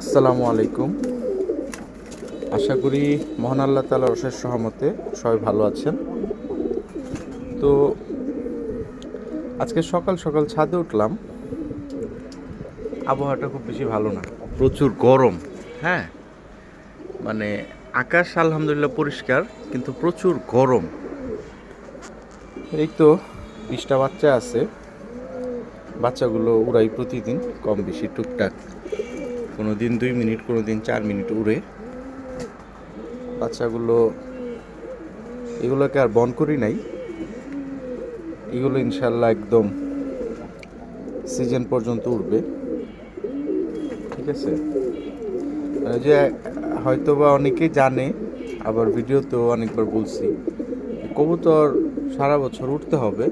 আসসালামু আলাইকুম। আশা করি মহান আল্লাহ তালার অশেষ সহমতে সবাই ভালো আছেন। তো আজকে সকাল সকাল ছাদে উঠলাম। আবহাওয়াটা খুব বেশি ভালো না। প্রচুর গরম। হ্যাঁ মানে আকাশ আলহামদুলিল্লাহ পরিষ্কার, কিন্তু প্রচুর গরম। এই তো বিশটা বাচ্চা আছে। বাচ্চাগুলো উড়াই প্রতিদিন, কম বেশি টুকটাক। কোনো দিন দুই মিনিট কোনো দিন চার মিনিট উড়ে। বাচ্চাগুলো, এগুলোকে আর বন করি নাই। এগুলো ইনশাল্লাহ একদম সিজন পর্যন্ত উঠবে ঠিক আছে? যে হয়তো বা অনেকেই জানে, আবার ভিডিওতেও অনেকবার বলছি, কবুতর সারা বছর উঠতে হবে।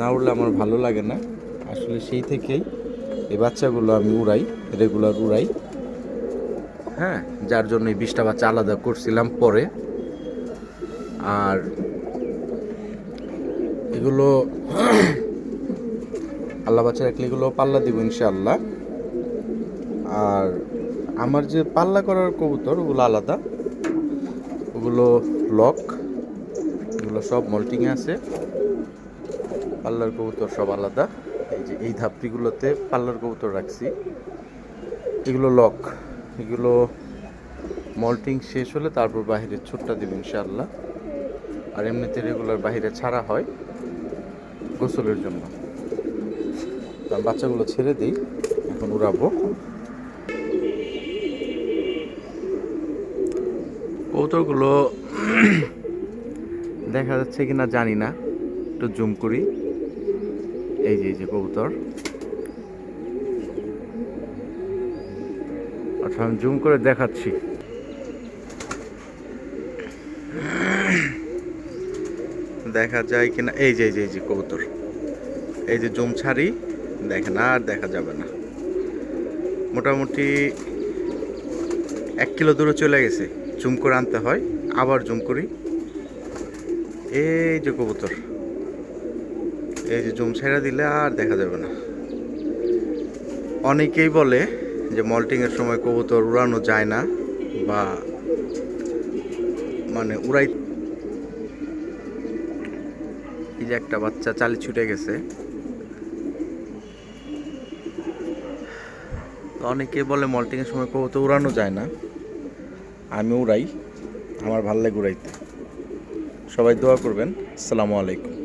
না উঠলে আমার ভালো লাগে না। আসলে সেই থেকেই এই বাচ্চাগুলো আমি উড়াই রেগুলার উড়াই। হ্যাঁ যার জন্য এই বিশটা বাচ্চা আলাদা করছিলাম পরে। আর এগুলো আল্লাহ বাচ্চা রাখলে এগুলো পাল্লা দিব ইনশাআল্লাহ। আর আমার যে পাল্লা করার কবুতর, ওগুলো আলাদা। ওগুলো লক, এগুলো সব মল্টিংয়ে আছে। পাল্লার কবুতর সব আলাদা। এই যে, এই ধাপটিগুলোতে পাল্লার কবুতর রাখছি। এগুলো লক, এগুলো মল্টিং শেষ হলে তারপর বাইরে ছোট্টা দেবে ইনশাআল্লাহ। আর এমনিতে রেগুলার বাইরে ছাড়া হয় গোসলের জন্য। বাচ্চাগুলো ছেড়ে দিই, এখন উড়াবো। কবুতরগুলো দেখা যাচ্ছে কিনা জানি না, একটু জুম করি। এই যে এই যে কবুতর। আচ্ছা আমি জুম করে দেখাচ্ছি। দেখা যায় কিনা? এই যে এই যে এই যে কবুতর। এই যে জুম ছাড়ি, দেখেন, আর দেখা যাবে না। মোটামুটি এক কিলো দূরে চলে গেছে। জুম করে আনতে হয়, আবার জুম করি। এই যে কবুতর। এই যে জুম ছেড়ে দিলে আর দেখা যাবে না। অনেকেই বলে যে মল্টিংয়ের সময় কবুতর উড়ানো যায় না বা মানে উড়াই এই যে একটা বাচ্চা চালি ছুটে গেছে। তো অনেকেই বলে মল্টিংয়ের সময় কবুতর উড়ানো যায় না। আমি উড়াই, আমার ভালো লাগে উড়াইতে। সবাই দোয়া করবেন। আসসালামু আলাইকুম।